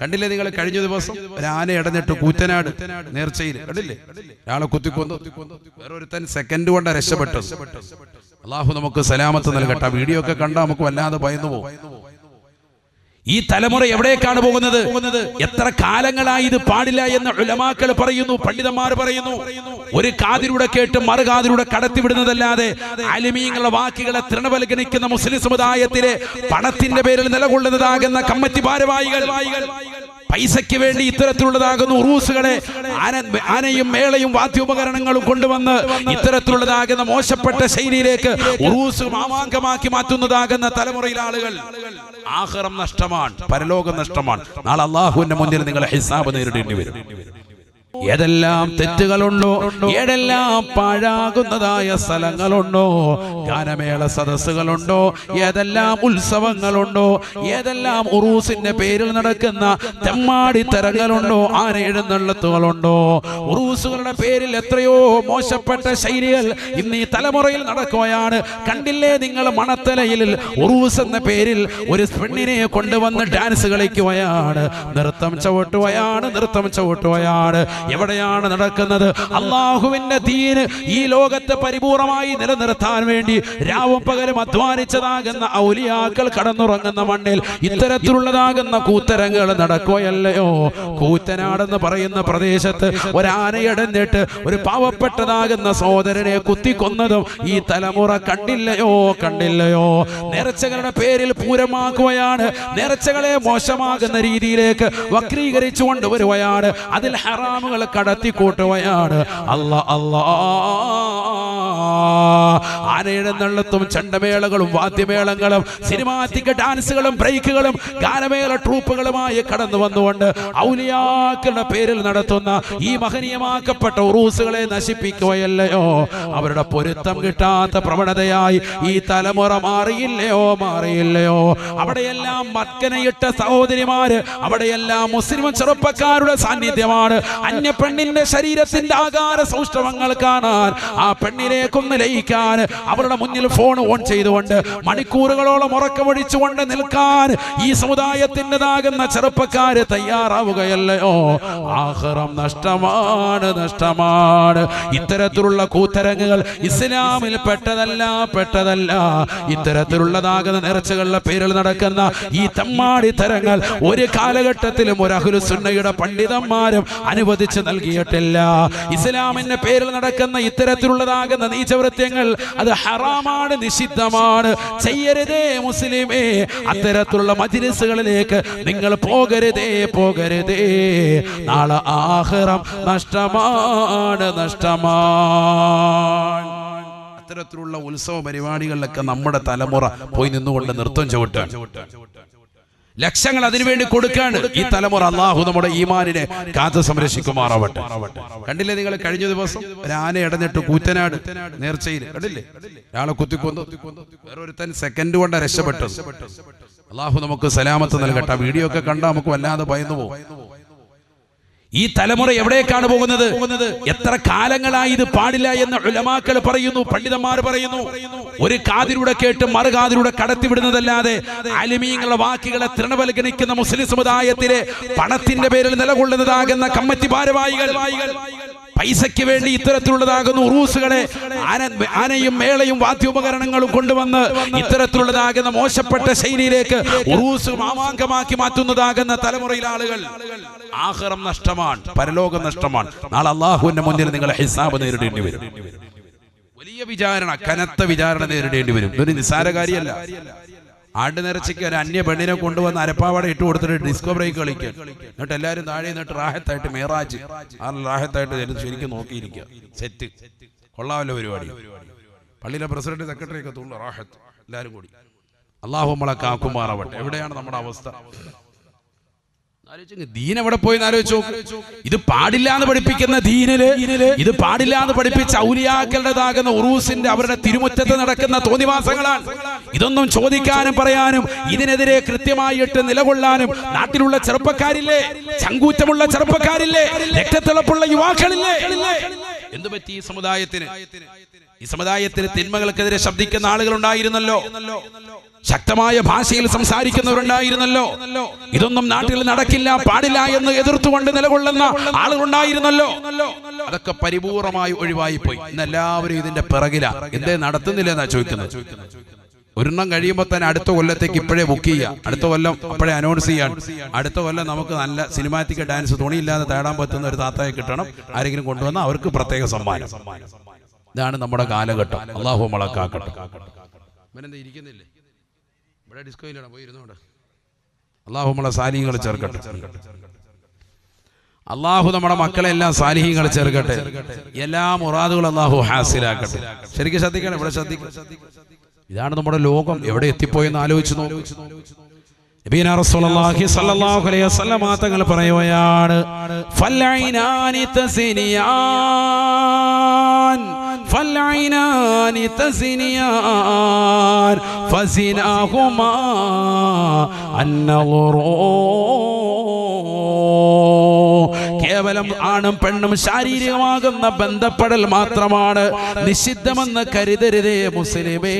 കണ്ടില്ലേ നിങ്ങൾ കഴിഞ്ഞ ദിവസം? ഒരു ആന ഇടഞ്ഞിട്ട് കൂറ്റനാട് നേർച്ചയിൽ. കണ്ടില്ലേ? ഒരാളെ കുത്തിക്കൊന്നു. വേറൊരുത്തൻ സെക്കൻഡ് കൊണ്ട് രക്ഷപ്പെട്ടു അള്ളാഹു നമുക്ക് സലാമത്ത് നൽകട്ടെ. ആ വീഡിയോ ഒക്കെ കണ്ടാൽ നമുക്ക് വല്ലാതെ ഭയന്നു പോകും. ഈ തലമുറ എവിടേക്കാണ് പോകുന്നത്? എത്ര കാലങ്ങളായി ഇത് പാടില്ല എന്ന് ഉലമാക്കൾ പറയുന്നു പണ്ഡിതന്മാർ പറയുന്നു. ഒരു കാതിലൂടെ കേട്ട് മറുകാതിലൂടെ കടത്തിവിടുന്നതല്ലാതെ അലിമീങ്ങളുടെ വാക്കുകളെ തൃണവൽഗണിക്കുന്ന മുസ്ലിം സമുദായത്തിലെ പണത്തിന്റെ പേരിൽ നിലകൊള്ളുന്നതാകുന്ന കമ്മിറ്റി ഭാരവാഹികൾ പൈസയ്ക്ക് വേണ്ടി ഇത്തരത്തിലുള്ളതാകുന്നു ഉറൂസുകളെ ആന ആനയും മേളയും വാദ്യോപകരണങ്ങളും കൊണ്ടുവന്ന് ഇത്തരത്തിലുള്ളതാകുന്ന മോശപ്പെട്ട ശൈലിയിലേക്ക് ഉറൂസ് മാമാങ്കമാക്കി മാറ്റുന്നതാകുന്ന തലമുറയിലെ ആളുകൾ. ആഹ്റം നഷ്ടമാണ് പരലോകം നഷ്ടമാണ്. നാളെ അള്ളാഹുവിന്റെ മുന്നിൽ നിങ്ങളെ ഹിസാബ് നേരിടേണ്ടി വരും. ഏതെല്ലാം തെറ്റുകളുണ്ടോ? ഏതെല്ലാം പാഴാകുന്നതായ സ്ഥലങ്ങളുണ്ടോ? ഗാനമേള സദസ്സുകളുണ്ടോ? ഏതെല്ലാം ഉത്സവങ്ങളുണ്ടോ? ഏതെല്ലാം ഉറൂസിന്റെ പേരിൽ നടക്കുന്ന തെമ്മാടി തരങ്ങളുണ്ടോ? ആന എഴുന്നള്ളത്തുകളുണ്ടോ? ഉറൂസുകളുടെ പേരിൽ എത്രയോ മോശപ്പെട്ട ശൈലികൾ ഇന്ന് ഈ തലമുറയിൽ നടക്കുകയാണ്. കണ്ടില്ലേ നിങ്ങൾ മണത്തലയിൽ ഉറൂസ് എന്ന പേരിൽ ഒരു പെണ്ണിനെ കൊണ്ടുവന്ന് ഡാൻസ് കളിക്കുകയാണ്. നൃത്തം ചവിട്ടുകയാണ് നൃത്തം ചവിട്ടുകയാണ്. എവിടെയാണ് നടക്കുന്നത്? അള്ളാഹുവിന്റെ തീന് ഈ ലോകത്ത് പരിപൂർണമായി നിലനിർത്താൻ വേണ്ടി രാവും പകലും അധ്വാനിച്ചതാകുന്ന ഔലിയാക്കൾ കടന്നുറങ്ങുന്ന മണ്ണിൽ ഇത്തരത്തിലുള്ളതാകുന്ന കൂത്തരങ്ങൾ നടക്കുകയല്ലയോ? കൂത്തനാടെന്ന് പറയുന്ന പ്രദേശത്ത് ഒരാനയടഞ്ഞിട്ട് ഒരു പാവപ്പെട്ടതാകുന്ന സഹോദരനെ കുത്തിക്കൊന്നതും ഈ തലമുറ കണ്ടില്ലയോ? കണ്ടില്ലയോ? നേർച്ചകളുടെ പേരിൽ പൂരമാക്കുകയാണ്. നേർച്ചകളെ മോശമാകുന്ന രീതിയിലേക്ക് വക്രീകരിച്ചു കൊണ്ടുവരുകയാണ് അതിൽ ഹറാമുകൾ കടത്തിക്കൂട്ടുകയാണ് അല്ല അല്ലാ. നള്ളത്തും ചണ്ടമേളകളും വാദ്യമേളങ്ങളും സിനിമാറ്റിക് ഡാൻസുകളും ബ്രേക്കുകളും ഗാനമേള ട്രൂപ്പുകളുമായി കടന്നു വന്നുകൊണ്ട് ഔലിയാക്കളുടെ പേരിൽ നടത്തുന്ന ഈ മഹനീയമാക്കപ്പെട്ട ഉറൂസുകളെ നശിപ്പിക്കുകയല്ലയോ? അവരുടെ പൊരുത്തം കിട്ടാത്ത പ്രവണതയായി ഈ തലമുറ മാറിയില്ലയോ? മാറിയില്ലയോ? അവിടെയെല്ലാം മക്കനയിട്ട സഹോദരിമാര് അവിടെയെല്ലാം മുസ്ലിം ചെറുപ്പക്കാരുടെ സാന്നിധ്യമാണ്. അന്യ പെണ്ണിന്റെ ശരീരത്തിന്റെ ആകാര സൗഷ്ഠവങ്ങൾ കാണാൻ ആ പെണ്ണിലേക്കൊന്ന് ലയിക്കാൻ അവരുടെ മുന്നിൽ ഫോൺ ഓൺ ചെയ്തുകൊണ്ട് മണിക്കൂറുകളോളം ഉറക്കമൊഴിച്ചുകൊണ്ട് നിൽക്കാൻ ഈ സമുദായത്തിന്റെതാകുന്ന ചെറുപ്പക്കാര് തയ്യാറാവുകയല്ലയോ? ആഹ്റം നഷ്ടമാണ് നഷ്ടമാണ്. ഇത്തരത്തിലുള്ള കൂത്തരങ്ങുകൾ ഇസ്ലാമിൽ പെട്ടതല്ല പെട്ടതല്ല. ഇത്തരത്തിലുള്ളതാകുന്ന നേർച്ചകളുടെ പേരിൽ നടക്കുന്ന ഈ തമ്മാടി തരങ്ങൾ ഒരു കാലഘട്ടത്തിലും ഒരു അഹുലുസുന്നയുടെ പണ്ഡിതന്മാരും അനുവദിച്ച് നൽകിയിട്ടില്ല. ഇസ്ലാമിന്റെ പേരിൽ നടക്കുന്ന ഇത്തരത്തിലുള്ളതാകുന്ന നീചവൃത്യങ്ങൾ അത് ഹറാമാണ് നിഷിദ്ധമാണ്. ചെയ്യരുതേ മുസ്ലിമേ. അത്തരത്തിലുള്ള മജിലിസുകളിലേക്ക് നിങ്ങൾ പോകരുതേ പോകരുതേ. നാളെ ആഹ്റം നഷ്ടമാണ് നഷ്ടമാണ്. അത്തരത്തിലുള്ള ഉത്സവ പരിപാടികളിലൊക്കെ നമ്മുടെ തലമുറ പോയി നിന്നുകൊണ്ട് നൃത്തം ചവിട്ടാൻ ലക്ഷങ്ങൾ അതിനുവേണ്ടി കൊടുക്കാണ് ഈ തലമുറ അള്ളാഹു നമ്മുടെ ഈമാനിനെ കാത്തു സംരക്ഷിക്കുമാറാവട്ടെ. കണ്ടില്ലേ നിങ്ങൾ കഴിഞ്ഞ ദിവസം ഒരു ആന ഇടഞ്ഞിട്ട് കൂറ്റനാട് നേർച്ചയിൽ. കണ്ടില്ലേ? ഒരാളെ കുത്തിക്കൊന്നു വേറൊരുത്തൻ സെക്കൻഡ് കൊണ്ട് രക്ഷപ്പെട്ടു. അള്ളാഹു നമുക്ക് സലാമത്ത് നൽകട്ടെ. ആ വീഡിയോ ഒക്കെ കണ്ടാൽ നമുക്ക് വല്ലാതെ ഭയന്നു പോകും. ഈ തലമുറ എവിടേക്കാണ് പോകുന്നത്? എത്ര കാലങ്ങളായി ഇത് പാടില്ല എന്ന് ഉലമാക്കൾ പറയുന്നു പണ്ഡിതന്മാർ പറയുന്നു. ഒരു കാതിലൂടെ കേട്ട് മറുകാതിലൂടെ കടത്തിവിടുന്നതല്ലാതെ അലിമീങ്ങളുടെ വാക്കുകളെ തൃണവൽഗണിക്കുന്ന മുസ്ലിം സമുദായത്തിലെ പണത്തിന്റെ പേരിൽ നിലകൊള്ളുന്നതാകുന്ന കമ്മറ്റി ഭാരവാഹികൾ പൈസയ്ക്ക് വേണ്ടി ഇത്തരത്തിലുള്ളതാകുന്ന ഉറൂസുകളെ ആന ആനയും മേളയും വാദ്യോപകരണങ്ങളും കൊണ്ടുവന്ന് ഇത്തരത്തിലുള്ളതാകുന്ന മോശപ്പെട്ട ശൈലിയിലേക്ക് ഉറൂസ് മാമാങ്കമാക്കി മാറ്റുന്നതാകുന്ന തലമുറയിലെ ആളുകൾ. ആഹ്റം നഷ്ടമാണ് പരലോകം നഷ്ടമാണ്. നാളെ അള്ളാഹുവിന്റെ മുന്നിൽ നിങ്ങൾ ഹിസാബ് നേരിടേണ്ടി വരും. വലിയ വിചാരണ കനത്ത വിചാരണ നേരിടേണ്ടി വരും. ഇതൊരു നിസ്സാര കാര്യമല്ല ആണ്ട് ഒരു അന്യ പെണ്ണിനെ കൊണ്ടുവന്ന് അരപ്പാവട ഇട്ട് കൊടുത്തിട്ട് ഡിസ്കോ ബ്രേക്ക് കളിക്കുക എന്നിട്ട് എല്ലാവരും താഴെ നിന്നിട്ട് റാഹത്തായിട്ട് മേറാജ്. ആ റാഹത്തായിട്ട് ചെല്ലും ശരിക്കും നോക്കിയിരിക്കുക സെറ്റ്. കൊള്ളാമല്ലോ പരിപാടി. പള്ളിയിലെ പ്രസിഡന്റ് സെക്രട്ടറി ഒക്കെ തുള്ളു റാഹത്ത്. എല്ലാവരും കൂടി. അള്ളാഹു നമ്മളെ കാക്കുമാറാവട്ടെ. എവിടെയാണ് നമ്മുടെ അവസ്ഥ? ദീൻ എവിടെ പോയി ആലോചിച്ചു ഇത് പാടില്ല എന്ന് പഠിപ്പിക്കുന്ന ദീനിൽ ഇത് പാടില്ല എന്ന് പഠിപ്പിച്ച ഔലിയാക്കളുടേതാകുന്ന ഉറൂസിന്റെ അവരുടെ തിരുമുറ്റത്ത് നടക്കുന്ന തോന്നിവാസങ്ങളാണ്. ഇതൊന്നും ചോദിക്കാനും പറയാനും ഇതിനെതിരെ കൃത്യമായിട്ട് നിലകൊള്ളാനും നാട്ടിലുള്ള ചെറുപ്പക്കാരില്ലേ? ചങ്കൂറ്റമുള്ള ചെറുപ്പക്കാരില്ലേ? രക്തത്തിളപ്പുള്ള യുവാക്കളില്ലേ? എന്തു പറ്റി ഈ സമുദായത്തിന്? ഈ സമുദായത്തിന് തിന്മകൾക്കെതിരെ ശബ്ദിക്കുന്ന ആളുകൾ ഉണ്ടായിരുന്നല്ലോ. ശക്തമായ ഭാഷയിൽ സംസാരിക്കുന്നവരുണ്ടായിരുന്നല്ലോ. ഇതൊന്നും നാട്ടിൽ നടക്കില്ല പാടില്ല എന്ന് എതിർത്തുകൊണ്ട് നിലകൊള്ളുന്ന ആളുകളുണ്ടായിരുന്നല്ലോ. അതൊക്കെ പരിപൂർണമായി ഒഴിവായി പോയി ഇന്ന് എല്ലാവരും ഇതിന്റെ പിറകില. എന്തേ നടത്തുന്നില്ല എന്നാ ചോദിക്കുന്നത്. ഒരെണ്ണം കഴിയുമ്പോൾ തന്നെ അടുത്ത കൊല്ലത്തേക്ക് ഇപ്പോഴേ ബുക്ക് ചെയ്യാം. അടുത്ത കൊല്ലം അപ്പോഴേ അനൗൺസ് ചെയ്യാൻ. അടുത്ത കൊല്ലം നമുക്ക് നല്ല സിനിമാറ്റിക് ഡാൻസ് തുണിയില്ലാതെ തേടാൻ പറ്റുന്ന ഒരു താത്തയെ കിട്ടണം. ആരെങ്കിലും കൊണ്ടുവന്ന അവർക്ക് പ്രത്യേക സമ്മാനം. ഇതാണ് നമ്മുടെ കാലഘട്ടം. അള്ളാഹു മുളക്കാക്കട്ടെ. ഇരിക്കുന്നില്ലേ? ഇവിടെ ഡിസ്കോയിലാണ് പോയി ഇരുന്നോണ്ട് അള്ളാഹു നമ്മളെ സാലിഹ്യങ്ങൾ ചേർക്കട്ടെ. അള്ളാഹു നമ്മുടെ മക്കളെല്ലാം സാലിഹ്യങ്ങൾ ചേർക്കട്ടെ. എല്ലാ മുറാദുകളും അള്ളാഹു ഹാസിലാക്കട്ടെ. ശരിക്കും ശ്രദ്ധിക്കണം ഇവിടെ ശ്രദ്ധിക്കണം. ഇതാണ് നമ്മുടെ ലോകം. എവിടെ എത്തിപ്പോയെന്ന് ആലോചിച്ച് നോക്കൂ. തങ്ങൾ പറയുകയാണ് ഫസിനാഹുമാ അന്നളുറൂ കേവലം ആണും പെണ്ണും ശാരീരികമാകുന്ന ബന്ധപ്പെടൽ മാത്രമാണ്. നിഷിദ്ധമെന്ന് കരുതരുതേ മുസ്ലിമേ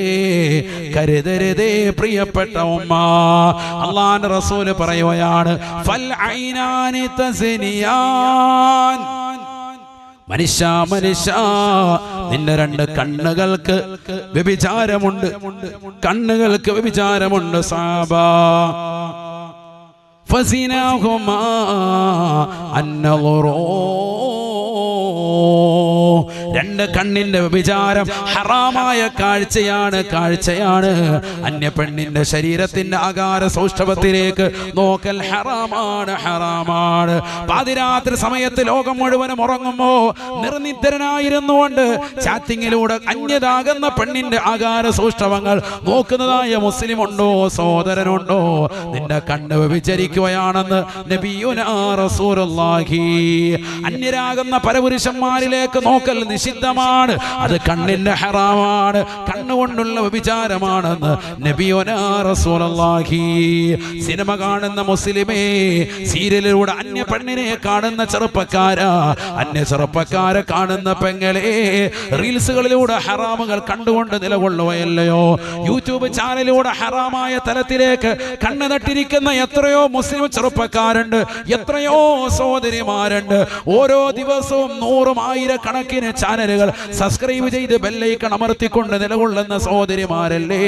കരുതരുതേ പ്രിയപ്പെട്ട ഉമ്മ. അള്ളാൻ റസൂൽ പറയുകയാണ് ഫൽ ഐനാനി മനുഷ്യ മനുഷ്യ നിന്റെ രണ്ട് കണ്ണുകൾക്ക് വ്യഭിചാരമുണ്ട്. കണ്ണുകൾക്ക് വ്യഭിചാരമുണ്ട് സാബ. ഫസിനാഹുമാ അന്നളുറോ രണ്ട് കണ്ണിന്റെ വിചാരം ഹറാമായ കാഴ്ചയാണ് കാഴ്ചയാണ്. അന്യ പെണ്ണിന്റെ ശരീരത്തിന്റെ ആകാര സൗഷ്ഠവത്തിലേക്ക് നോക്കൽ ഹറാമാണ് ഹറാമാണ്. പാതിരാത്രി സമയത്ത് ലോകം മുഴുവനും ഉറങ്ങുമ്പോ നിർനിദ്രനായിരുന്നുകൊണ്ട് ചാറ്റിങ്ങിലൂടെ അന്യതാകുന്ന പെണ്ണിന്റെ ആകാര സൗഷ്ഠവങ്ങൾ നോക്കുന്നതായ മുസ്ലിം ഉണ്ടോ സോദരനുണ്ടോ നിന്റെ കണ്ണ് വിചരിക്കുകയാണെന്ന് നബിയുനാ റസൂലുള്ളാഹി. അന്യരാകുന്ന പരപുരുഷന്മാരിലേക്ക് നിഷിദ്ധമാണ്. അത് കണ്ണിന്റെ ഹറാമാണ്. കണ്ണുകൊണ്ടുള്ള വിചാരമാണെന്ന് നബിയുനാ റസൂലുള്ളാഹി. സിനിമ കാണുന്ന മുസ്ലിമേ സീരിയലിലൂടെ അന്യ പെണ്ണിനെ കാണുന്ന ചെറുപ്പക്കാര. അന്യ ചെറുപ്പക്കാരെ കാണുന്ന പെങ്ങളെ റീൽസുകളിലൂടെ ഹറാമുകൾ കണ്ടുകൊണ്ട് നിലകൊള്ളുകയല്ലയോ? യൂട്യൂബ് ചാനലിലൂടെ ഹറാമായ തലത്തിലേക്ക് കണ്ണു നട്ടിരിക്കുന്ന എത്രയോ മുസ്ലിം ചെറുപ്പക്കാരുണ്ട് എത്രയോ സഹോദരിമാരുണ്ട്. ഓരോ ദിവസവും നൂറും ആയിരക്കണക്കിന് ചാനലുകൾ സബ്സ്ക്രൈബ് ചെയ്ത് ബെല്ലൈക്കൺ അമർത്തിക്കൊണ്ട് നിലകൊള്ളുന്ന സഹോദരിമാരല്ലേ?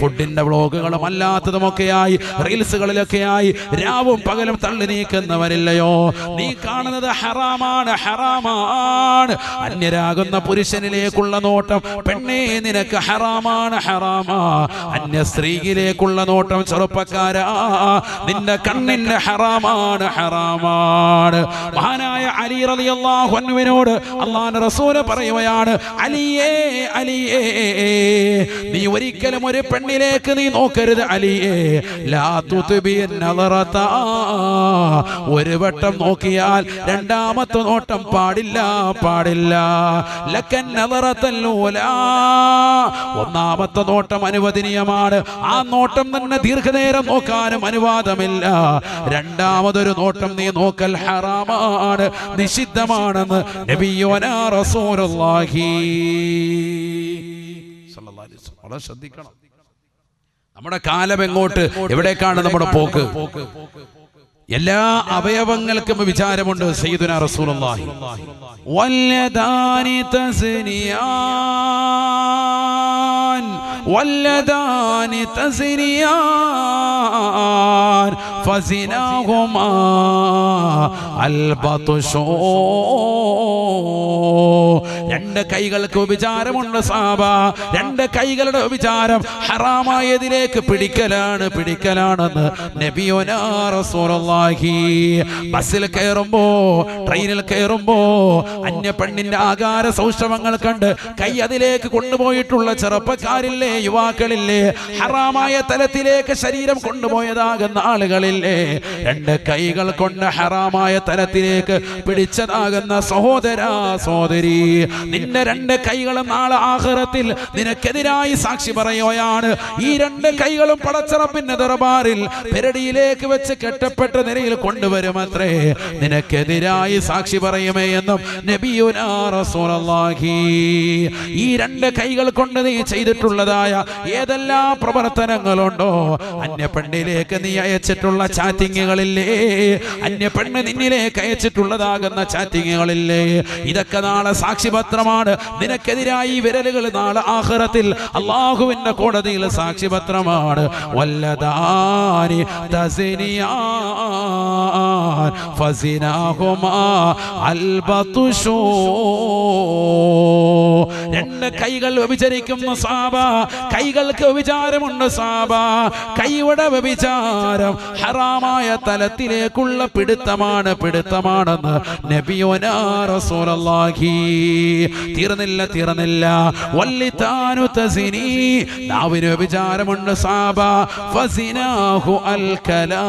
ഫുഡിന്റെ വ്ളോഗുകളും അല്ലാത്തതുമൊക്കെയായി റീൽസുകളിലൊക്കെയായി രാവും പകലും തള്ളി നീക്കുന്നവരില്ലയോ? നീ കാണുന്നത് ഹറാമാണ് ഹറാമാണ്. അന്യരാകുന്ന പുരുഷനിലേക്കുള്ള നോട്ടം പെണ്ണേ നിനക്ക് ഹറാമാണ് ഹറാമാ. അന്യ സ്ത്രീയിലേക്കുള്ള നോട്ടം ചെറുപ്പക്കാരാ നിന്റെ കണ്ണിന്റെ ഹറാമാണ് ഹറാമാണ്. മഹാനായ അലി റളിയല്ലാഹു അൻഹുവിനോട് അള്ളാഹുവിന്റെ റസൂൽ പറയുകയാണ് അലിയേ അലിയേ നീ ഒരിക്കലും ഒരു പെണ്ണിലേക്ക് നീ നോക്കരുത് അലിയേ. ലാ തുത്ബി ഒരു വട്ടം നോക്കിയാൽ രണ്ടാമത്തെ നോട്ടം പാടില്ല പാടില്ല. ലക്കൻ നളറത്തൽ ഒന്നാമത്തെ നോട്ടം അനുവദനീയമാണ്. ആ നോട്ടം തന്നെ ദീർഘനേരം നോക്കാനും അനുവാദമില്ല. രണ്ടാമതൊരു നോട്ടം നീ നോക്കൽ ഹറാമാണ് നിഷിദ്ധമാണെന്ന് റസൂലുള്ളാഹി. വളരെ ശ്രദ്ധിക്കണം. നമ്മുടെ കാലം എങ്ങോട്ട് എവിടേക്കാണ് നമ്മുടെ പോക്ക്? പോക്ക്? എല്ലാ അവയവങ്ങൾക്കും വിചാരമുണ്ട് സയ്യിദുന റസൂലുള്ളാഹി. വല്ലദാനി തസ്നിയാൻ വല്ലദാനി തസ്നിയാൻ ഫസിനഹുമാ അൽബതുഷോ. രണ്ട് കൈകൾക്ക് വിചാരമുണ്ട് സാബ രണ്ട് കൈകളുടെ വിചാരം ഹറാമായതിലേക്ക് പിടിക്കലാണ് പിടിക്കലാണെന്ന് നബിയോനാ റസൂലുള്ളാഹി ബസ്സിൽ കയറുമ്പോ ട്രെയിനിൽ കയറുമ്പോ അന്യ പെണ്ണിന്റെ ആകാര സൗഷമങ്ങൾ കണ്ട് കൈ അതിലേക്ക് കൊണ്ടുപോയിട്ടുള്ള ചെറുപ്പക്കാരില്ലേ യുവാക്കളില്ലേ ഹറാമായ തലത്തിലേക്ക് ശരീരം കൊണ്ടുപോയതാകുന്ന ആളുകളില്ലേ രണ്ട് കൈകൾ കൊണ്ട് ഹറാമായ തലത്തിലേക്ക് പിടിച്ചതാകുന്ന സഹോദര സഹോദരി നിന്റെ രണ്ട് കൈകളും നാളെ ആഹ്റത്തിൽ നിനക്കെതിരായി സാക്ഷി പറയുകയാണ്. ഈ രണ്ട് കൈകളും പടച്ചറപ്പിന്റെ ദർബാറിൽ പെരടിയിലേക്ക് വെച്ച് കെട്ടപ്പെട്ട നിലയിൽ കൊണ്ടുവരുമത്രേ. നിനക്കെതിരായി സാക്ഷി പറയുമേ എന്നും ഈ രണ്ട് കൈകൾ കൊണ്ട് നീ ചെയ്തിട്ടുള്ളതായ ഏതെല്ലാം പ്രവർത്തനങ്ങളുണ്ടോ? അന്യ പെണ്ണിലേക്ക് നീ അയച്ചിട്ടുള്ള ചാറ്റിങ്ങുകളില്ലേ? അന്യപ്പെണ്ണ് നിന്നിലേക്ക് അയച്ചിട്ടുള്ളതാകുന്ന ചാറ്റിങ്ങുകളില്ലേ? ഇതൊക്കെ നാളെ സാക്ഷിപത്രമാണ്. നിനക്കെതിരായി വിരലുകൾ നാളെ ആഹ്റത്തിൽ അള്ളാഹുവിന്റെ കോടതിയിൽ സാക്ഷിപത്രമാണ്. വല്ലതാനി തസിനിയാൻ ഫസിനാഹുമാ അൽബതുഷൂ രണ്ട് കൈകൾ വ്യഭിചരിക്കുന്ന സാബ കൈകൾക്ക് വ്യഭിചാരമുണ്ട് സാബ. കൈയുടെ വ്യഭിചാരം ഹറാമായ തലത്തിലേക്കുള്ള പിടുത്തമാണ് പിടുത്തമാണെന്ന് നബിയോനാ റസൂലല്ലാഹി തീർന്നില്ല തീർന്നില്ല. വല്ലിത്താനു തസിനി. നാവിന് വ്യഭിചാരമുണ്ട് സാബ. ഫസിനാഹു അൽ കലാ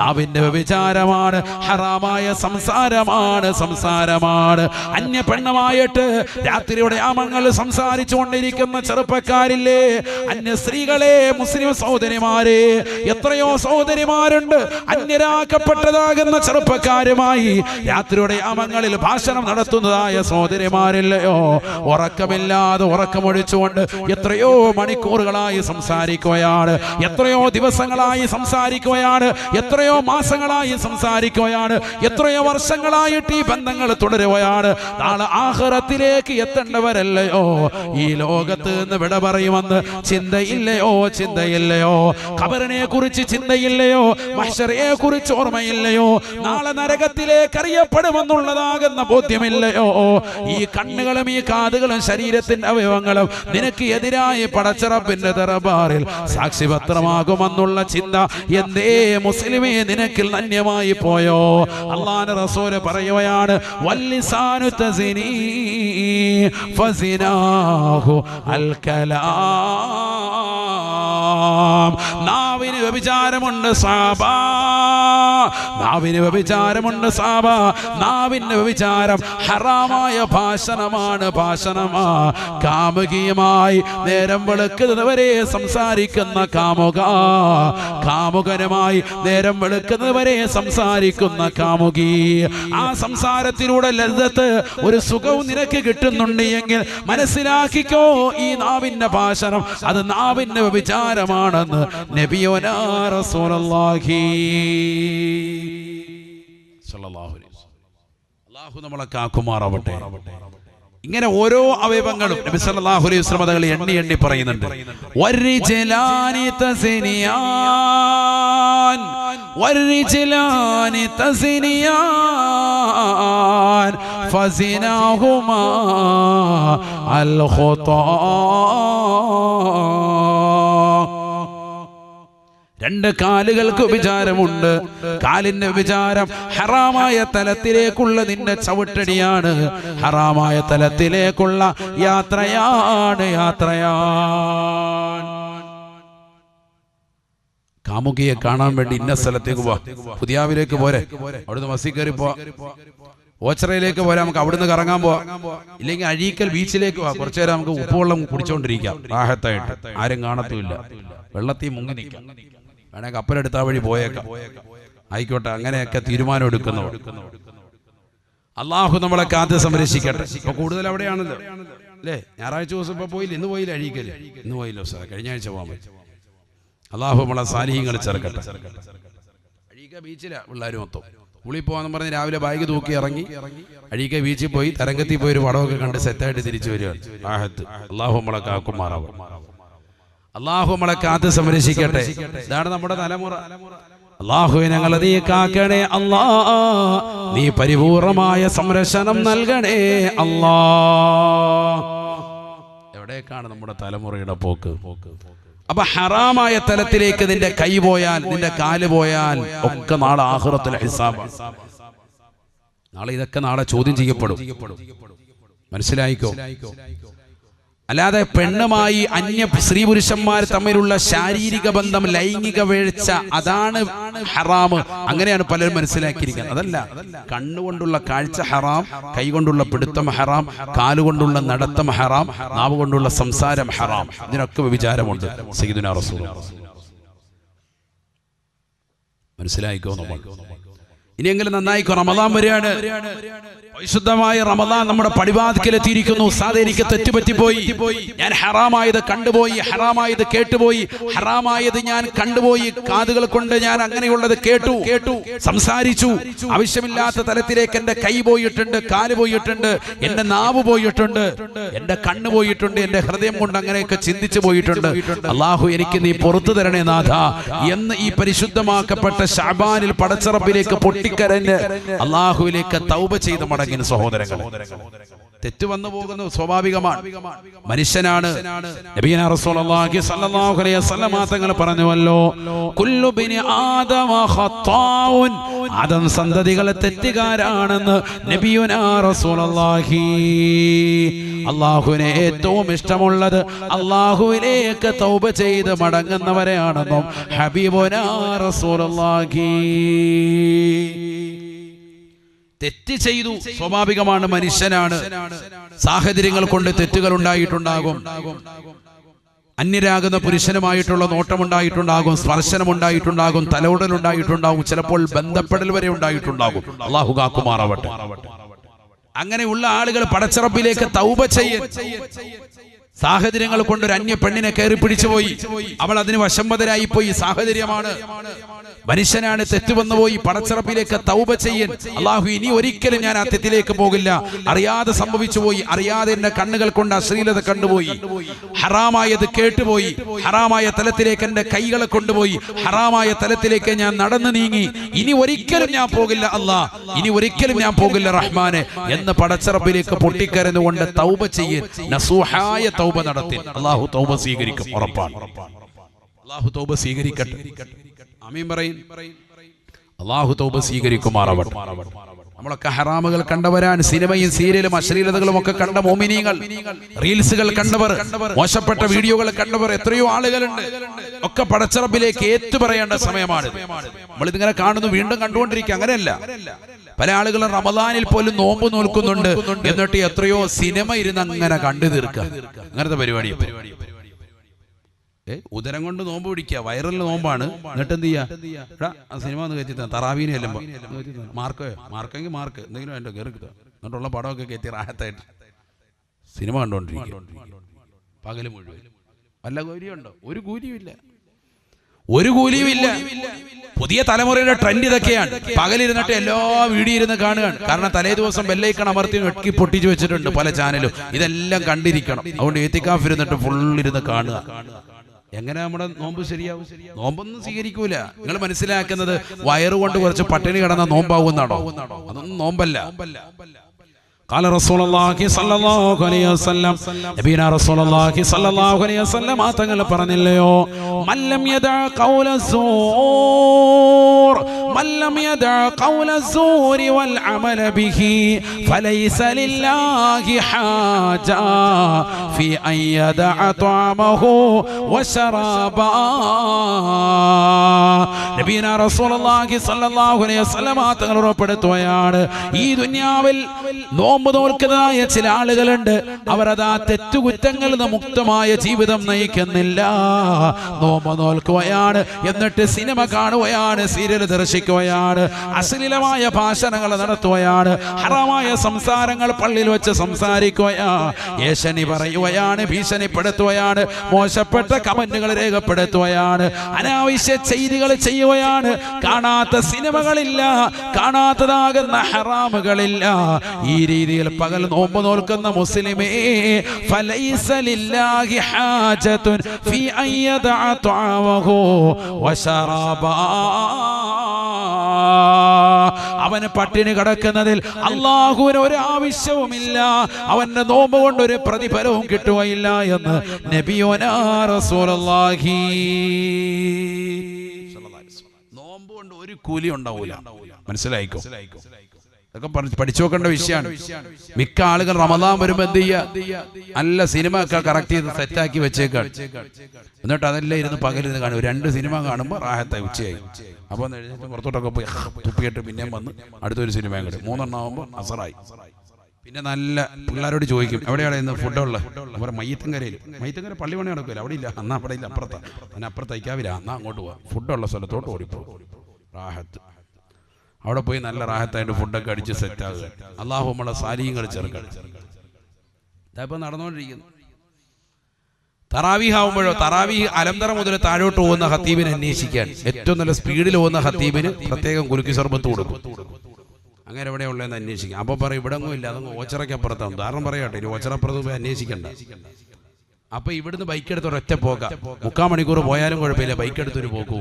നാവിന്റെ വ്യഭിചാരമാണ് ഹറാമായ സംസാരമാണ് സംസാരമാണ്. അന്യ പെണ്ണുമായിട്ട് രാത്രിയുടെ ആമങ്ങൾ സംസാരിച്ചു കൊണ്ടിരിക്കുന്ന ചെറുപ്പക്കാരില്ലേ? അന്യ സ്ത്രീകളെ മുസ്ലിം സഹോദരിമാരെ എത്രയോ സഹോദരിമാരുണ്ട്. അന്യരാക്കപ്പെട്ടതാകുന്ന ചെറുപ്പക്കാരുമായി രാത്രിയുടെ ആമങ്ങളിൽ ഭാഷണം നടത്തുന്നതായ സഹോദരിമാരില്ലയോ? ഉറക്കമില്ലാതെ ഉറക്കമൊഴിച്ചുകൊണ്ട് എത്രയോ മണിക്കൂറുകളായി സംസാരിക്കുകയാണ് എത്രയോ ദിവസങ്ങളായി സംസാരിക്കുകയാണ് എത്രയോ മാസങ്ങളായി സംസാരിക്കുകയാണ്. എത്രയോ വർഷങ്ങളായിട്ട് ഈ ബന്ധങ്ങൾ തുടരുകയാണ്. നാളെ ആഹ്റത്തിലേക്ക് എത്തേണ്ടവരല്ലയോ? ഈ ലോകത്ത് നിന്ന് വിട പറയുമെന്ന് ചിന്തയില്ലയോ? ചിന്തയില്ലയോ? ഖബറിനെ കുറിച്ച് ചിന്തയില്ലയോ? മഷറയെ കുറിച്ച് ഓർമ്മയില്ലയോ? നാളെ നരകത്തിലേക്ക് അറിയപ്പെടുമെന്നുള്ളതാകുന്ന ബോധ്യമില്ലയോ? ഈ കണ്ണുകളും ഈ കാതുകളും ശരീരത്തിന്റെ അവയവങ്ങളും നിനക്ക് എതിരായി പടച്ചറപ്പിന്റെ തറബാറിൽ സാക്ഷിപത്രമാകുമെന്നുള്ള ചിന്ത എന്തേ മുസ്ലിമേ നിനക്കിൽ നന്യമായി പോയോ? അള്ളാന്റെ റസൂൽ പറയുകയാണ് വല്ലിസാനു തസിനി ഫസിനാഹു അൽ കലാം വ്യഭിചാരമുണ്ട് സാബ. വ്യഭിചാരമുണ്ട് സാബ. നാവിന് വ്യഭിചാരം ഹറാമായ ഭാഷണമാണ് ഭാഷണമാ. കാമുകിയുമായി നേരം വെളുക്കുന്നതുവരെ സംസാരിക്കുന്ന കാമുക. കാമുകരമായി നേരം വെളുക്കുന്നതുവരെ സംസാരിക്കുന്ന കാമുകി. ആ സംസാരത്തിലൂടെ ലളിതത്ത് ഒരു സുഖവും നിനക്ക് കിട്ടുന്നുണ്ട് എങ്കിൽ മനസ്സിലാക്കിക്കോ ഈ നാവിന്റെ ഭാഷണം. അത് നാവിന്റെ വിചാരമാണെന്ന് നബിയോനാ നമ്മളെ കാക്കുമാറാവട്ടെ. ഇങ്ങനെ ഓരോ അവയവങ്ങളും നബി അലൈഹി വസല്ലം എണ്ണി എണ്ണി പറയുന്നുണ്ട്. ഫസിനാഹുമാ അൽ ഖുതാ. രണ്ട് കാലുകൾക്ക് വിചാരമുണ്ട്. കാലിന്റെ വിചാരം ഹറാമായ തലത്തിലേക്കുള്ള നിന്റെ ചവിട്ടടിയാണ്. ഹറാമായ തലത്തിലേക്കുള്ള യാത്രയാണ് യാത്രയാ കാമുകിയെ കാണാൻ വേണ്ടി ഇന്ന സ്ഥലത്തേക്ക് പോവാ. പുതിയാവിലേക്ക് പോരെ. അവിടുന്ന് മസി കയറി പോവാ. ഓച്ചറയിലേക്ക് പോരാ. നമുക്ക് അവിടുന്ന് കറങ്ങാൻ പോവാ. ഇല്ലെങ്കിൽ അഴീക്കൽ ബീച്ചിലേക്ക് പോവാം കുറച്ചു നേരം നമുക്ക് ഉപ്പുവെള്ളം കുടിച്ചോണ്ടിരിക്കാം. ആഹത്തായിട്ട് ആരും കാണത്തുമില്ല വെള്ളത്തിൽ മുങ്ങി നിൽക്കാം. വേണേ കപ്പലെടുത്ത വഴി പോയേക്കാം. ആയിക്കോട്ടെ അങ്ങനെയൊക്കെ തീരുമാനം എടുക്കുന്നവർ അള്ളാഹു നമ്മളെ കാത്ത് സംരക്ഷിക്കട്ടെ. ഇപ്പൊ കൂടുതൽ അവിടെയാണല്ലോ. അല്ലേ? ഞായറാഴ്ച ദിവസം ഇപ്പൊ പോയില്ല? ഇന്ന് പോയില്ല അഴിക്കല്ലേ ഇന്ന് പോയില്ലോ സാർ കഴിഞ്ഞ ആഴ്ച പോകാൻ പറ്റും. അള്ളാഹു നമ്മളെ സാലിഹ്യങ്ങൾ ചേർക്കട്ടെ അഴീക്ക ബീച്ചിലാ പിള്ളേർ മൊത്തം. പുളി പോകാന്ന് പറഞ്ഞ് രാവിലെ ബാഗ് തൂക്കി ഇറങ്ങി അഴീക്ക ബീച്ചിൽ പോയി തരംഗത്തിൽ പോയി ഒരു പടമൊക്കെ കണ്ട് സെറ്റായിട്ട് തിരിച്ചു വരികയാണ്. അള്ളാഹു നമ്മളെ കാക്കുമാറാവും അള്ളാഹു നമ്മളെ കാത്ത് സംരക്ഷിക്കട്ടെ. ഇതാണ് നമ്മുടെ തലമുറ. അള്ളാഹുവെ ഞങ്ങൾ നീ കാക്കണേ അല്ലാ. നീ പരിപൂർണമായ സംരക്ഷണം നൽകണേ അല്ലാ. എവിടേക്കാണ് നമ്മുടെ തലമുറയുടെ പോക്ക്? അപ്പൊ ഹറാമായ തലത്തിലേക്ക് നിന്റെ കൈ പോയാൽ നിന്റെ കാൽ പോയാൽ ഒക്കെ നാളെ ആഹുറത്തിൽ ഹിസാബാണ് നാളെ ഇതൊക്കെ നാളെ ചോദ്യം ചെയ്യപ്പെടും. മനസ്സിലായിക്കോ? അല്ലാതെ പെണ്ണുമായി അന്യ സ്ത്രീ പുരുഷന്മാർ തമ്മിലുള്ള ശാരീരിക ബന്ധം ലൈംഗിക വീഴ്ച അതാണ് ഹറാം അങ്ങനെയാണ് പലരും മനസ്സിലാക്കിയിരിക്കുന്നത്. അതല്ല കണ്ണുകൊണ്ടുള്ള കാഴ്ച ഹറാം കൈകൊണ്ടുള്ള പിടുത്തം ഹറാം കാലുകൊണ്ടുള്ള നടത്തം ഹറാം നാവ് കൊണ്ടുള്ള സംസാരം ഹറാം. ഇതിനൊക്കെ വിചാരമുണ്ട്. റസൂൽ മനസ്സിലായിക്കോ നമ്മൾ? ഇനിയെങ്കിലും നന്നായിക്കോ? റമദാൻ വരികയാണ് പരിശുദ്ധമായ റമദാൻ നമ്മുടെ പടിവാതിക്കലെത്തിയിരിക്കുന്നു സാധേ എനിക്ക് തെറ്റുപറ്റിപ്പോയി. ഞാൻ ഹറാമായത് കണ്ടുപോയി ഹറാമായത് കേട്ടുപോയി ഹറാമായത് ഞാൻ കണ്ടുപോയി. കാതുകൾ കൊണ്ട് ഞാൻ അങ്ങനെയുള്ളത് കേട്ടു കേട്ടു സംസാരിച്ചു. ആവശ്യമില്ലാത്ത തലത്തിലേക്ക് എന്റെ കൈ പോയിട്ടുണ്ട് കാൽ പോയിട്ടുണ്ട് എന്റെ നാവ് പോയിട്ടുണ്ട് എന്റെ കണ്ണ് പോയിട്ടുണ്ട് എന്റെ ഹൃദയം കൊണ്ട് അങ്ങനെയൊക്കെ ചിന്തിച്ചു പോയിട്ടുണ്ട്. അള്ളാഹു എനിക്ക് നീ പുറത്തു തരണേ നാഥ. എന്ന് ഈ പരിശുദ്ധമാക്കപ്പെട്ട ഷാബാനിൽ പടച്ചറപ്പിലേക്ക് പൊട്ടിക്കരഞ്ഞ് അള്ളാഹുവിലേക്ക് തൗബ ചെയ്ത് മടങ്ങിന് സഹോദരങ്ങൾ തെറ്റ് വന്നു പോകുന്നു സ്വാഭാവികമാണ്. മനുഷ്യനാണ്. തങ്ങൾ പറഞ്ഞുവല്ലോ. ആദം സന്തതികളെ തെറ്റുകാരാണെന്ന് അള്ളാഹുവിനെ ഏറ്റവും ഇഷ്ടമുള്ളത് അള്ളാഹുവിലേക്ക് തൗബ ചെയ്ത് മടങ്ങുന്നവരെയാണെന്നും ഹബീബുനാ റസൂലുള്ളാഹി. തെറ്റ് ചെയ്തു സ്വാഭാവികമാണ് മനുഷ്യനാണ്. സാഹചര്യങ്ങൾ കൊണ്ട് തെറ്റുകൾ ഉണ്ടായിട്ടുണ്ടാകും അന്യരാകുന്ന പുരുഷനുമായിട്ടുള്ള നോട്ടമുണ്ടായിട്ടുണ്ടാകും. സ്പർശനമുണ്ടായിട്ടുണ്ടാകും. തലോടലുണ്ടായിട്ടുണ്ടാകും ചിലപ്പോൾ ബന്ധപ്പെടൽ വരെ ഉണ്ടായിട്ടുണ്ടാകും. അള്ളാഹു കാക്കുമാറാവട്ടെ. അങ്ങനെയുള്ള ആളുകൾ പടച്ചിറപ്പിലേക്ക് തൗബ ചെയ്യ. സാഹചര്യങ്ങൾ കൊണ്ട് ഒരു അന്യ പെണ്ണിനെ കയറി പിടിച്ചു പോയി അവൾ അതിന് വശംബതരായി പോയി. സാഹചര്യമാണ്. മനുഷ്യനാണ് തെറ്റുവന്നു വന്നുപോയി പടച്ചിറപ്പിലേക്ക് തൗബ ചെയ്യൻ. അള്ളാഹു ഇനി ഒരിക്കലും ഞാൻ ആ തെറ്റിലേക്ക് പോകില്ല. അറിയാതെ സംഭവിച്ചു പോയി. അറിയാതെ എന്റെ കണ്ണുകൾ കൊണ്ട് അശ്ലീലത കണ്ടുപോയി. ഹറാമായത് കേട്ടുപോയി. ഹറാമായ തലത്തിലേക്ക് എന്റെ കൈകളെ കൊണ്ടുപോയി. ഹറാമായ തലത്തിലേക്ക് ഞാൻ നടന്നു നീങ്ങി. ഇനി ഒരിക്കലും ഞാൻ പോകില്ല അല്ലാ. ഇനി ഒരിക്കലും ഞാൻ പോകില്ല റഹ്മാനെ. എന്ന് പടച്ചിറപ്പിലേക്ക് പൊട്ടിക്കരന്നുകൊണ്ട് തൗബ ചെയ്യൻ നസൂഹായ തൗബ നടത്തി. അള്ളാഹു തൗബ സ്വീകരിക്കും ഉറപ്പാണ്. അള്ളാഹു തൗബ സ്വീകരിക്കട്ടെ. അമീൻ പറയും. അള്ളാഹു തൗബ സ്വീകരിക്കുമാറാവട്ടെ. നമ്മളൊക്കെ ഹറാമുകൾ കണ്ടവരാൻ സിനിമയും സീരിയലും അശ്ലീലതകളും ഒക്കെ കണ്ട മോമിനിയങ്ങൾ റീൽസുകൾ കണ്ടവർ മോശപ്പെട്ട വീഡിയോകൾ കണ്ടവർ എത്രയോ ആളുകളുണ്ട്. ഒക്കെ പടച്ചറപ്പിലേക്ക് ഏറ്റുപറയേണ്ട സമയമാണ്. നമ്മളിതിങ്ങനെ കാണുന്നു വീണ്ടും കണ്ടുകൊണ്ടിരിക്കുക. അങ്ങനെയല്ല. പല ആളുകളും റമദാനിൽ പോലും നോമ്പ് നോൽക്കുന്നുണ്ട്. എന്നിട്ട് എത്രയോ സിനിമ ഇരുന്ന് അങ്ങനെ കണ്ടു തീർക്കുക. അങ്ങനത്തെ പരിപാടി ഉദരം കൊണ്ട് നോമ്പ് പിടിക്കുക. വൈറലിന് നോമ്പാണ്. എന്നിട്ട് എന്ത് ചെയ്യാ? ആ സിനിമ ഒന്ന് കയറ്റി തറാവീനെ അല്ലുമ്പോ മാർക്കോ മാർക്കെങ്കിൽ മാർക്ക്. എന്തെങ്കിലും എന്റെ കയറി എന്നിട്ടുള്ള പടമൊക്കെ കയറ്റി റാഹത്തായിട്ട്. സിനിമ കണ്ടോണ്ടിരിക്കും പകൽ മുഴുവൻ. വല്ല ഗൗരിയുണ്ടോ? ഒരു കൂലിയുമില്ല ഒരു കൂലിയുമില്ല പുതിയ തലമുറയുടെ ട്രെൻഡ് ഇതൊക്കെയാണ് പകലിരുന്നിട്ട് എല്ലാ വീഡിയോ ഇരുന്ന് കാണുകയാണ് കാരണം തലേ ദിവസം ബെല്ലൈക്കൺ അമർത്തി വെട്ടി പൊട്ടിച്ചു വെച്ചിട്ടുണ്ട് പല ചാനലും ഇതെല്ലാം കണ്ടിരിക്കണം അതുകൊണ്ട് ഏത്തിക്കാഫ് ഇരുന്നിട്ട് ഫുൾ ഇരുന്ന് കാണുക എങ്ങനെ നമ്മുടെ നോമ്പ് ശരിയാവും നോമ്പൊന്നും സ്വീകരിക്കൂല നിങ്ങൾ മനസ്സിലാക്കുന്നത് വയറുകൊണ്ട് കുറച്ച് പട്ടിണി കിടന്ന നോമ്പാവുന്നാണോ അതൊന്നും നോമ്പല്ല قال رسول الله صلى الله عليه وسلم നബീന رسول الله صلى الله عليه وسلم ആ തങ്ങൾ പറഞ്ഞില്ലയോ മല്ലം യദ ഖൗല സൂർ മല്ലം യദ ഖൗല സൂരി വൽ അമല ബിഹി ഫലൈസ ലില്ലാഹി ഹാജ ഫി അൻ യദാ ത്വമഹു വശറബ നബീന റസൂലുള്ളാഹി സ്വല്ലല്ലാഹു അലൈഹി വസല്ലമ തങ്ങൾ ഉറപ്പെടുത്തുകയാണ്. ഈ ദുനിയാവിൽ നോമ്പ് നോൽക്കുന്നതായ ചില ആളുകളുണ്ട്. അവരതാ തെറ്റുകുറ്റങ്ങളിൽ നിന്ന് മുക്തമായ ജീവിതം നയിക്കുന്നില്ല. നോമ്പ് നോൽക്കുകയാണ് എന്നിട്ട് സിനിമ കാണുകയാണ് സീരിയൽ ദർശിക്കുകയാണ് അശ്ലീലമായ ഭാഷണങ്ങൾ നടത്തുകയാണ് ഹറമായ സംസാരങ്ങൾ പള്ളിയിൽ വെച്ച് സംസാരിക്കുകയാ ഏശനി പറയുകയാണ് ഭീഷണിപ്പെടുത്തുകയാണ് മോശപ്പെട്ട കമന്റുകൾ രേഖപ്പെടുത്തുകയാണ് അനാവശ്യ ചെയ്തികൾ ചെയ്യുകയാണ്. കാണാത്ത സിനിമകളില്ല കാണാത്തതാകുന്ന ഹറാമുകളില്ല. ഈ രീതിയിൽ പകൽ നോമ്പ് നോൽക്കുന്ന മുസ്ലിമേ ത്വഅമഹു وشرابه അവന് പട്ടിണി കിടക്കുന്നതിൽ അള്ളാഹുവിന് ഒരു ആവശ്യവുമില്ല. അവന്റെ നോമ്പ് കൊണ്ട് ഒരു പ്രതിഫലവും കിട്ടുകയില്ല എന്ന് നബിയോനാ നോമ്പ് കൊണ്ട് ഒരു കൂലി ഉണ്ടാവൂല. മനസ്സിലായിക്കോ? ഇതൊക്കെ പഠിച്ചു നോക്കേണ്ട വിഷയമാണ്. മിക്ക ആളുകൾ റമദാൻ വരുമ്പോ എന്ത് ചെയ്യുക നല്ല സിനിമ ഒക്കെ കറക്റ്റ് ചെയ്ത് സെറ്റാക്കി വെച്ചേക്കാണ്. എന്നിട്ട് അതെല്ലാം ഇരുന്ന് പകലിരുന്ന് കാണും. രണ്ട് സിനിമ കാണുമ്പോൾ റാഹത്തായി ഉച്ചയായി. അപ്പോൾ പുറത്തോട്ടൊക്കെ പോയി തുപ്പിയിട്ട് പിന്നെയും വന്ന് അടുത്തൊരു സിനിമ അങ്ങോട്ട് മൂന്നെണ്ണം ആകുമ്പോൾ അസറായി. പിന്നെ നല്ല പിള്ളേരോട് ചോദിക്കും എവിടെയാണ് ഇന്ന് ഫുഡുള്ളത് അവരെ മയ്യത്തങ്കരയിൽ. മയ്യത്തങ്കര പള്ളി പണി നടക്കില്ല അവിടെ ഇല്ല. അന്നാ അവിടെ ഇല്ല. അപ്പുറത്താ. അന്ന് അപ്പുറത്ത് അയക്കാവില്ല. എന്നാ അങ്ങോട്ട് പോവാം. ഫുഡുള്ള സ്ഥലത്തോട്ട് ഓടിപ്പോ റാഹത്ത്. അവിടെ പോയി നല്ല റാഹത്തായിട്ട് ഫുഡൊക്കെ അടിച്ച് സെറ്റ് ആകുക അള്ളാഹു നമ്മളെ സാലിയങ്ങൾ ചേർക്കണം ഇതായിപ്പോ നടന്നുകൊണ്ടിരിക്കുന്നു. തറാവീഹ് ആവുമ്പോഴോ തറാവീഹ് അലന്തറ മുതൽ താഴോട്ട് പോകുന്ന ഹത്തീബിനെ അന്വേഷിക്കാൻ ഏറ്റവും നല്ല സ്പീഡിൽ പോകുന്ന ഹത്തീബിന് പ്രത്യേകം കുലുക്കി സർബത്ത് കൊടുക്കും. അങ്ങനെ എവിടെ ഉള്ളതെന്ന് അന്വേഷിക്കാം. അപ്പൊ പറയും ഇവിടെ ഒന്നും ഇല്ല അതൊന്ന് ഓച്ചറയ്ക്കപ്പുറത്താണ് ഉദാഹരണം പറയട്ടെ ഇനി ഓച്ചറപ്പുറത്ത് പോയി അന്വേഷിക്കണ്ട. അപ്പൊ ഇവിടുന്ന് ബൈക്ക് എടുത്ത് ഒരൊറ്റ പോകാം. മുക്കാൽ മണിക്കൂർ പോയാലും കുഴപ്പമില്ല ബൈക്ക് എടുത്തൊരു പോക്കൂ.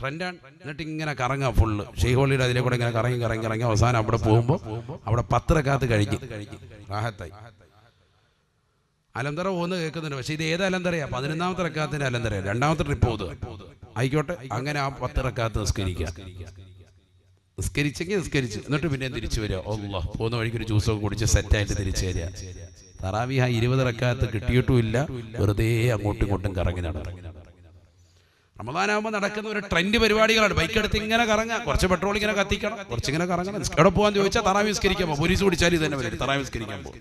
ട്രെൻഡാണ് എന്നിട്ട് ഇങ്ങനെ കറങ്ങാം ഫുള്ള് ഷെയ്ഹോളിയുടെ അതിലെ കൂടെ ഇങ്ങനെ കറങ്ങി കറങ്ങി കറങ്ങി അവസാനം അവിടെ പോകുമ്പോൾ അവിടെ പത്രക്കാത്ത് കഴിഞ്ഞ്. റാഹത്തായി. അലന്തറ പോകുന്ന കേൾക്കുന്നുണ്ട്. പക്ഷെ ഇത് ഏത് അലന്തറയാ? പതിനൊന്നാമത്തെ റക്കാത്തിന്റെ അലന്തര രണ്ടാമത്തെ ട്രിപ്പ് പോകുന്നത് ആയിക്കോട്ടെ. അങ്ങനെ ആ പത്ത് റക്കാത്ത് നിസ്കരിക്കുക. നിസ്കരിച്ചെങ്കിൽ നിസ്കരിച്ച്. എന്നിട്ട് പിന്നെ തിരിച്ചു വരിക. ഒല്ല പോകുന്ന വഴിക്ക് ഒരു ജ്യൂസ് ജ്യൂസൊക്കെ കുടിച്ച് സെറ്റായിട്ട് തിരിച്ചു വരിക. തറാവി ആ ഇരുപത് റക്കാത്ത് കിട്ടിയിട്ടുമില്ല വെറുതെ അങ്ങോട്ടും ഇങ്ങോട്ടും കറങ്ങി നടന്നു. റമദാനാകുമ്പോൾ നടക്കുന്ന ഒരു ട്രെൻഡ് പരിപാടികളാണ്. ബൈക്ക് എടുത്ത് ഇങ്ങനെ കറങ്ങാം. കുറച്ച് പെട്രോൾ ഇങ്ങനെ കത്തിക്കണം. കുറച്ച് ഇങ്ങനെ കറങ്ങണം. എവിടെ പോകാൻ ചോദിച്ചാൽ തറാവിസ്കരിക്കാൻ പോകും. പോലീസ് പിടിച്ചാൽ ഇത് തന്നെ വരും. തറാവിസ്കരിക്കാൻ പോകും.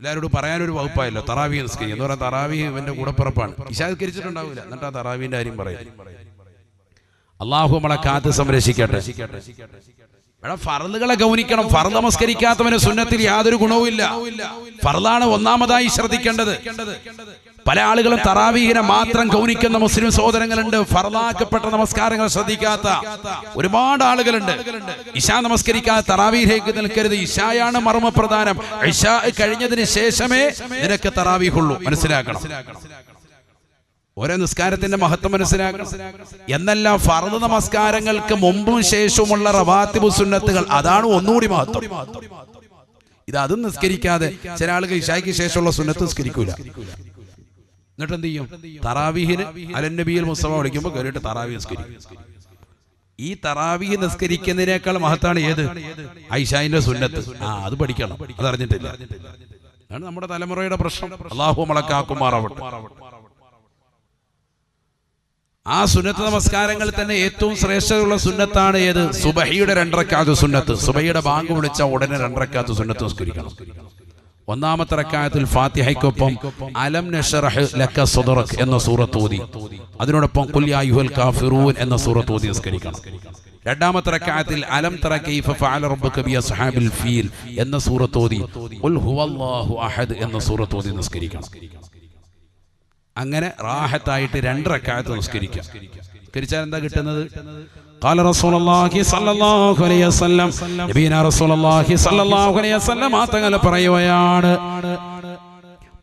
എല്ലാവരോടും പറയാനൊരു വകുപ്പായല്ലോ. തറാവി നിസ്കരിക്കും എന്ന് പറയാൻ തറാവി ഇവന്റെ കൂടപ്പിറപ്പാണ്. ഇശാസ്കരിച്ചിട്ടുണ്ടാവില്ല എന്നിട്ട് ആ തറാവിന്റെ കാര്യം പറയും അള്ളാഹു നമ്മളെ കാത്ത് സംരക്ഷിക്കട്ടെ. എടാ ഫറലുകളെ ഗൗനിക്കണം. ഫറൽ നമസ്കരിക്കാത്തവന് സുന്നത്തിൽ യാതൊരു ഗുണവുമില്ല. ഫറലാണ് ഒന്നാമതായി ശ്രദ്ധിക്കേണ്ടത്. പല ആളുകളും തറാവീഹിനെ മാത്രം ഗൗനിക്കുന്ന മുസ്ലിം സഹോദരങ്ങളുണ്ട്. ഫറലാക്കപ്പെട്ട നമസ്കാരങ്ങൾ ശ്രദ്ധിക്കാത്ത ഒരുപാട് ആളുകളുണ്ട്. ഇഷ നമസ്കരിക്കാതെ തറാവീഹേക്ക് നിൽക്കരുത്. ഇഷായാണ് മർമ്മപ്രധാനം. ഇഷ കഴിഞ്ഞതിന് ശേഷമേ നിനക്ക് തറാവീഹുള്ളൂ. മനസ്സിലാക്കണം. ഓരോ നിസ്കാരത്തിന്റെ മഹത്വം മനസ്സിലാക്കണം എന്നല്ല ഫർദ് നമസ്കാരങ്ങൾക്ക് മുമ്പും ശേഷവുമുള്ള റവാത്തിബു സുന്നത്തുകൾ അതാണ് ഒന്നുകൂടി മഹത്വം. ഇത് അതും നിസ്കരിക്കാതെ ചില ആളുകൾ ഇഷായ്ക്ക് ശേഷമുള്ള സുന്നത്ത് നിസ്കരിക്കൂല. എന്നിട്ട് എന്ത് ചെയ്യും? തറാവിഹിന് അലന്നബിയിൽ മുസ്തഫ വിളിക്കുമ്പോൾ കയറിയിട്ട് തറാവി നിസ്കരിക്കും. ഈ തറാവി നിസ്കരിക്കുന്നതിനേക്കാൾ മഹത്താണ് ഏത്? ഐഷായിന്റെ സുന്നത്ത്. ആ അത് പഠിക്കണം. അതറിഞ്ഞിട്ടില്ല അതാണ് നമ്മുടെ തലമുറയുടെ പ്രശ്നം. അള്ളാഹു മളക്കാക്കുമാറാവട്ടെ ആ സുന്നത്ത് നമസ്കാരങ്ങൾ തന്നെ ഏറ്റവും ശ്രേഷ്ഠതയുള്ള സുന്നത്താണ് ഏത്? സുബഹിയുടെ രണ്ടരക്കാത്ത സുന്നത്ത്. സുബഹിയുടെ ബാങ്ക് വിളിച്ച ഉടനെ രണ്ടരക്കാത്ത സുന്നത്ത് നമസ്കരിക്കണം ഒന്നാമത്തെ റക്കായത്തിൽ ഫാത്തിഹയ്ക്കൊപ്പം അലം നഷറഹ് ലക്ക സുദറക് എന്ന സൂറത്ത് ഓതി. അതിനോടൊപ്പം കുല്യായുഹൽ കാഫിറൂൻ എന്ന സൂറത്ത് ഓതി നമസ്കരിക്കണം രണ്ടാമത്തെ റക്കായത്തിൽ അലം തറ കൈഫ ഫഅല റബ്ബുക ബി അസ്ഹാബിൽ ഫീൽ എന്ന സൂറത്ത് ഓതി. ഖുൽ ഹുവല്ലാഹു അഹദ് എന്ന സൂറത്ത് ഓതി നിസ്കരിക്കണം. അങ്ങനെ റാഹത്തായിട്ട് രണ്ട് റക്കായത്ത് നിസ്കരിക്കാം നിസ്കരിച്ചാൽ എന്താ കിട്ടുന്നത് قال رسول الله صلى الله عليه وسلم നബീന رسول الله صلى الله عليه وسلم ആ തങ്ങൾ പറയുകയാണ്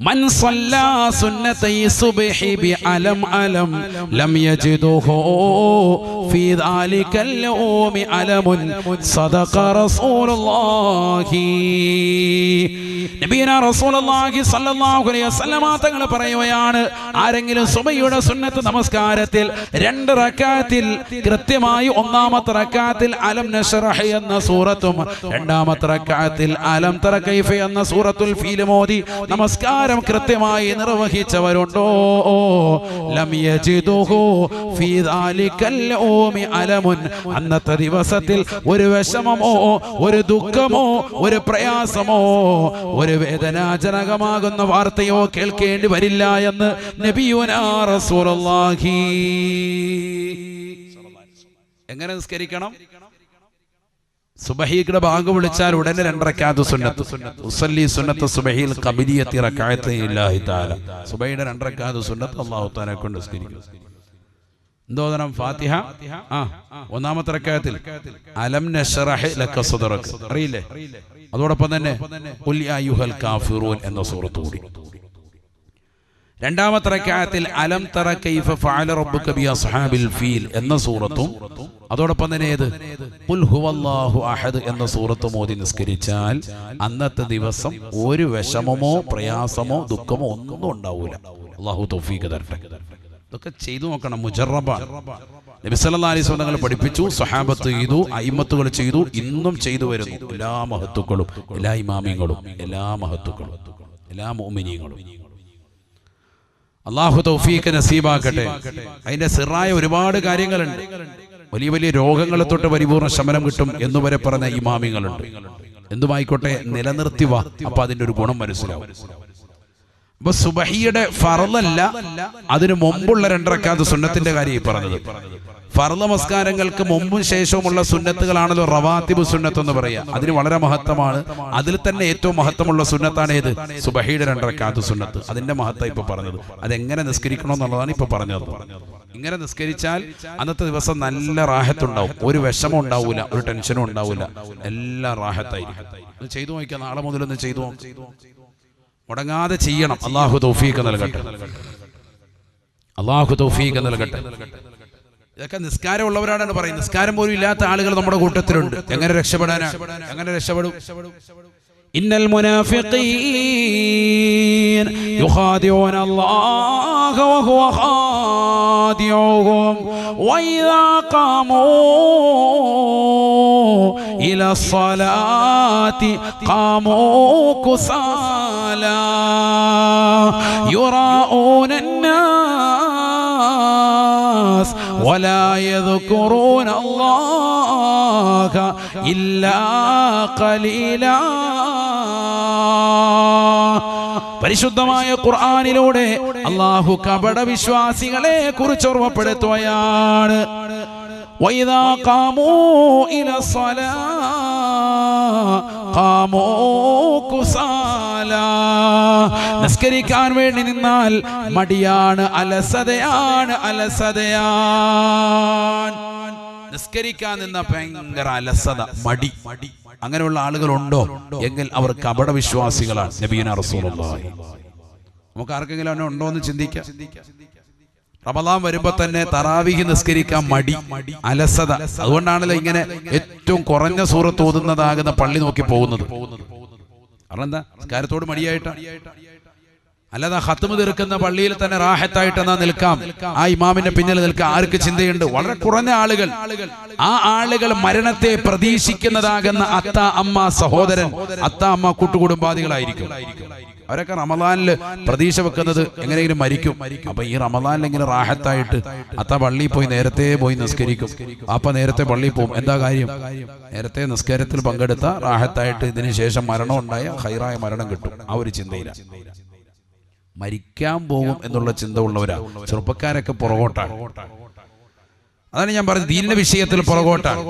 من صلى سنتي الصبح بعلم علم لم يجده في ذلك اليوم علم صدق رسول الله നബീന റസൂലുള്ളാഹി സ്വല്ലല്ലാഹു അലൈഹി വസല്ലമ തങ്ങൾ പറയുകയാണ് ആരെങ്കിലും സുബഹിയുടെ സുന്നത്ത് നമസ്കാരത്തിൽ രണ്ട് റക്അത്തിൽ കൃത്യമായി ഒന്നാമത്തെ റക്അത്തിൽ അലം നശ്റഹ് എന്ന സൂറത്തും രണ്ടാമത്തെ റക്അത്തിൽ അലം തറ കൈഫ എന്ന സൂറത്തുൽ ഫീൽ മോദി നമസ്കാരം കൃത്യമായി നിർവഹിച്ചവരുണ്ടോ? അലമുൻ. അന്നത്തെ ദിവസത്തിൽ ഒരു വിഷമമോ ഒരു ദുഃഖമോ ഒരു പ്രയാസമോ ഒരു വേദനാജനകമാകുന്ന വാർത്തയോ കേൾക്കേണ്ടി വരില്ല എന്ന് നബിയുനാ റസൂലുള്ളാഹി. എങ്ങനെ നിസ്കരിക്കണം? സുബഹിയുടെ ബാങ്ക് വിളിച്ചാൽ ഉടനെ രണ്ടരക്കാത്ത സുന്നത്ത്. ഉസല്ലി സുന്നത്ത് സുബഹിയിൽ കബിലിയത്തി റക്കായത്തെ ഇല്ലാഹി താല സുബഹിയുടെ രണ്ടരക്കാത്ത സുന്നത്ത് അള്ളാഹു താനെ കൊണ്ട് സ്കരിക്കും ഫാത്തിഹ? ആ ഒന്നാമത്തെ റക്കായത്തിൽ. അലം ലക അറിയില്ലേ? അതോടൊപ്പം തന്നെ ഖുൽ കാഫിറൂൻ എന്ന സൂറത്ത് കൂടി. രണ്ടാമത്തെ റക്കായത്തിൽ അലം തറ കൈഫ ഫഅല റബ്ബുക ബി അസ്ഹാബിൽ ഫീൽ എന്ന സൂറത്തും അതോടൊപ്പം തന്നെ ഏത്? ഖുൽ ഹുവല്ലാഹു അഹദ് എന്ന സൂറത്തും മോദി നിസ്കരിച്ചാൽ അന്നത്തെ ദിവസം ഒരു വിഷമമോ പ്രയാസമോ ദുഃഖമോ ഒന്നും ഉണ്ടാവൂല. അള്ളാഹു തൗഫീഖ് തരട്ടെ. ഇതൊക്കെ ചെയ്തു നോക്കണം. മുജറബാണ് നബി സല്ലല്ലാഹു അലൈഹി വസല്ലം തങ്ങൾ പഠിപ്പിച്ചു സഹാബത്ത് ചെയ്തു അയിമത്തുകൾ ചെയ്തു ഇന്നും ചെയ്തു വരുന്നു. എല്ലാ മഹത്തുക്കളും എല്ലാ ഇമാമീങ്ങളും എല്ലാ മഹത്തുക്കളും എല്ലാ മോമിനിയങ്ങളും അള്ളാഹു തൗഫീഖ് നസീബാക്കട്ടെ. അതിന്റെ സിറായ ഒരുപാട് കാര്യങ്ങളുണ്ട്. വലിയ വലിയ രോഗങ്ങളെ തൊട്ട് പരിപൂർണ ശമനം കിട്ടും എന്ന് വരെ പറഞ്ഞ ഇമാമിങ്ങളുണ്ട്. എന്തുമായിക്കോട്ടെ നിലനിർത്തി വാ. അപ്പൊ അതിന്റെ ഒരു ഗുണം മനസ്സിലാവും. അപ്പൊ സുബഹിയുടെ ഫറലല്ല അതിനു മുമ്പുള്ള രണ്ടരക്കാത്ത സുന്നത്തിന്റെ കാര്യം പറഞ്ഞത്. ഫർദ് നമസ്കാരങ്ങൾക്ക് മുമ്പും ശേഷവുമുള്ള സുന്നത്തുകളാണല്ലോ റവാത്തിബ് സുന്നത്ത് എന്ന് പറയുക. അതിന് വളരെ മഹത്വമാണ്. അതിൽ തന്നെ ഏറ്റവും മഹത്വമുള്ള സുന്നത്താണ് ഏത്? സുബഹിയുടെ രണ്ടരക്കാത്ത സുന്നത്ത്. അതിന്റെ മഹത്വം ഇപ്പൊ പറഞ്ഞത്. അതെങ്ങനെ നിസ്കരിക്കണം എന്നുള്ളതാണ് ഇപ്പൊ പറഞ്ഞത്. ഇങ്ങനെ നിസ്കരിച്ചാൽ അന്നത്തെ ദിവസം നല്ല റാഹത്തുണ്ടാവും. ഒരു വിഷമം ഉണ്ടാവൂല ഒരു ടെൻഷനും ഉണ്ടാവൂല. എല്ലാം റാഹത്തായിരിക്കും. ചെയ്തു നോക്കിയാൽ നാളെ മുതലൊന്ന് ചെയ്തു നോക്കാം. മുടങ്ങാതെ ചെയ്യണം. അള്ളാഹു തൗഫീഖ് നൽകട്ടെ. അള്ളാഹു തൗഫീഖ് നൽകട്ടെ. ഇതൊക്കെ നിസ്കാരമുള്ളവരാണ് പറയുന്നത്. നിസ്കാരം പോലും ഇല്ലാത്ത ആളുകൾ നമ്മുടെ കൂട്ടത്തിലുണ്ട്. എങ്ങനെ രക്ഷപ്പെടാനാണ് എങ്ങനെ രക്ഷപ്പെടും? إن المنافقين يخادعون الله وهو خادعهم وإذا قاموا إلى الصلاة قاموا كسالى يراءون الناس ولا يذكرون الله إلا قليلا പരിശുദ്ധമായ ഖുർആനിലൂടെ അള്ളാഹു കപട വിശ്വാസികളെ കുറിച്ച് ഓർമ്മപ്പെടുത്തുകയാണ് وإذا قاموا إلى الصلاة قاموا كسالى നിസ്കരിക്കാൻ വേണ്ടി നിന്നാൽ മടിയാണ് അലസതയാണ് അലസതയാണ് നിസ്കരിക്കാൻ നിന്ന ഭയങ്കര അലസത മടി മടി അങ്ങനെയുള്ള ആളുകളുണ്ടോ? എങ്കിൽ അവർ കപട വിശ്വാസികളാണ് നബീന റസൂലുള്ളാഹി. നമുക്ക് ആർക്കെങ്കിലും അവനെ ഉണ്ടോ എന്ന് ചിന്തിക്കാം. റമദാൻ വരുമ്പോ തന്നെ തറാവിഹി നിസ്കരിക്കാൻ മടി അലസത. അതുകൊണ്ടാണല്ലോ ഇങ്ങനെ ഏറ്റവും കുറഞ്ഞ സൂറത്ത് ഓതുന്നതാകുന്ന പള്ളി നോക്കി പോകുന്നത്. കാരണം എന്താ? നിസ്കാരത്തോട് മടിയായിട്ടാണ്. അല്ലാതെ ഹത്തുമ തീർക്കുന്ന പള്ളിയിൽ തന്നെ റാഹത്തായിട്ട് എന്നാ നിൽക്കാം? ആ ഇമാമിന്റെ പിന്നിൽ നിൽക്കാം ആർക്ക് ചിന്തയുണ്ട്? വളരെ കുറഞ്ഞ ആളുകൾ. ആ ആളുകൾ മരണത്തെ പ്രതീക്ഷിക്കുന്നതാകുന്ന അത്ത അമ്മ സഹോദരൻ അത്ത അമ്മ കൂട്ടുകുടുംബാദികളായിരിക്കും. അവരൊക്കെ റമദാനിൽ പ്രതീക്ഷ വെക്കുന്നത് എങ്ങനെയെങ്കിലും മരിക്കും. അപ്പൊ ഈ റമദാനിൽ ഇങ്ങനെ റാഹത്തായിട്ട് അത്ത പള്ളിയിൽ പോയി നേരത്തെ പോയി നിസ്കരിക്കും. അപ്പൊ നേരത്തെ പള്ളിയിൽ പോകും. എന്താ കാര്യം? നേരത്തെ നിസ്കാരത്തിൽ പങ്കെടുത്ത റാഹത്തായിട്ട് ഇതിനു ശേഷം മരണം ഉണ്ടായ ഹൈറായ മരണം കിട്ടും. ആ ഒരു ചിന്തയില്ല മരിക്കാൻ പോകും എന്നുള്ള ചിന്ത ഉള്ളവരാ. ചെറുപ്പക്കാരൊക്കെ പുറകോട്ടാണ്. അതാണ് ഞാൻ പറഞ്ഞത്. ദീനിന്റെ വിഷയത്തിൽ പുറകോട്ടാണ്.